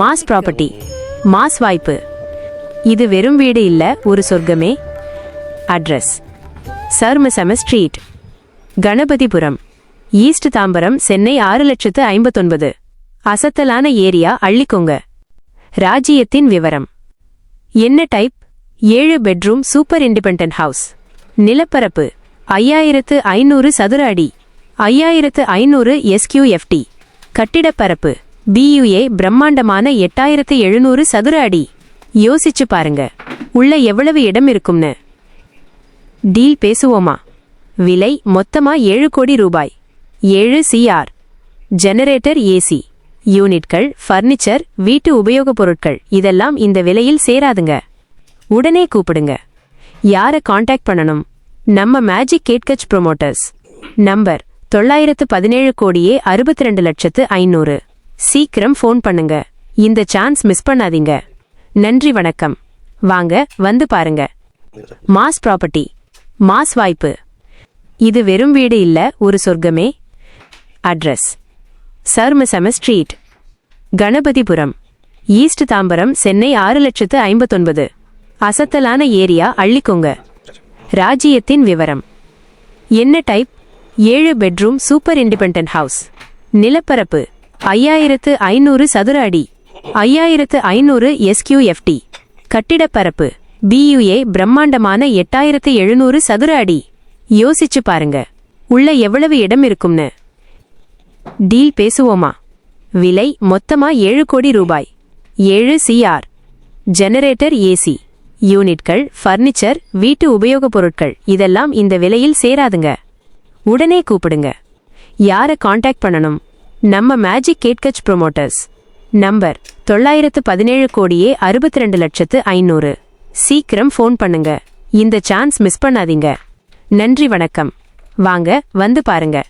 Mass property mass வாய்ப்பு. இது வெறும் வீடு இல்லை ஒரு சொர்க்கமே. அட்ரஸ் சர்மசம ஸ்ட்ரீட் கணபதிபுரம் ஈஸ்ட் தாம்பரம் சென்னை ஆறு லட்சத்து ஐம்பத்தொன்பது. அசத்தலான ஏரியா அள்ளிக்கோங்க. ராஜ்யத்தின் விவரம். என்ன டைப்? ஏழு பெட்ரூம் சூப்பர் இண்டிபெண்டன்ட் ஹவுஸ். நிலப்பரப்பு ஐயாயிரத்து ஐநூறு சதுர அடி ஐயாயிரத்து ஐநூறு எஸ்கியூஎஃப்டி கட்டிடப்பரப்பு பியுஏ பிரம்மாண்டமான எட்டாயிரத்து எழுநூறு சதுர அடி. யோசிச்சு பாருங்க. உள்ள எவ்வளவு இடம் இருக்கும்னு. டீல் பேசுவோமா? விலை மொத்தமா ஏழு கோடி ரூபாய். ஏழு சிஆர் ஜெனரேட்டர் ஏசி யூனிட்கள் ஃபர்னிச்சர் வீட்டு உபயோகப் பொருட்கள். இதெல்லாம் இந்த விலையில் சேராதுங்க. உடனே கூப்பிடுங்க. யாரை காண்டாக்ட் பண்ணணும்? நம்ம மேஜிக் கேட்கச் ப்ரொமோட்டர்ஸ் நம்பர் தொள்ளாயிரத்து பதினேழு கோடியே அறுபத்தி ரெண்டு லட்சத்து ஐநூறு. சீக்கிரம் ஃபோன் பண்ணுங்க. இந்த சான்ஸ் மிஸ் பண்ணாதீங்க. நன்றி வணக்கம். வாங்க வந்து பாருங்க. Mass property. மாஸ் வாய்ப்பு. இது வெறும் வீடு இல்ல ஒரு சொர்க்கமே. அட்ரஸ். சர்மசம ஸ்ட்ரீட். கணபதிபுரம். ஈஸ்ட் தாம்பரம் சென்னை ஆறு லட்சத்து ஐம்பத்தொன்பது. அசத்தலான ஏரியா அள்ளிக்கோங்க. ராஜ்யத்தின் விவரம். என்ன டைப் ஏழு பெட்ரூம் சூப்பர் இண்டிபெண்ட் ஹவுஸ் நிலப்பரப்பு. ஐயாயிரத்து ஐநூறு சதுர அடி. ஐயாயிரத்து ஐநூறு எஸ்கியூஎஃப்டி கட்டிடப்பரப்பு. பியுஏ பிரம்மாண்டமான எட்டாயிரத்து எழுநூறு சதுர அடி. யோசிச்சு பாருங்க. உள்ள எவ்வளவு இடம் இருக்கும்னு. டீல் பேசுவோமா? விலை மொத்தமா ஏழு கோடி ரூபாய். ஏழு சிஆர் ஜெனரேட்டர் ஏசி. யூனிட்கள் ஃபர்னிச்சர் வீட்டு உபயோகப் பொருட்கள். இதெல்லாம் இந்த விலையில் சேராதுங்க. உடனே கூப்பிடுங்க. யாரை காண்டாக்ட் பண்ணணும்? நம்ம மேஜிக் கேட்கச் ப்ரொமோட்டர்ஸ் நம்பர் தொள்ளாயிரத்து பதினேழு கோடியே அறுபத்தி ரெண்டு லட்சத்து ஐநூறு. சீக்கிரம் ஃபோன் பண்ணுங்க. இந்த சான்ஸ் மிஸ் பண்ணாதீங்க. நன்றி வணக்கம். வாங்க வந்து பாருங்க.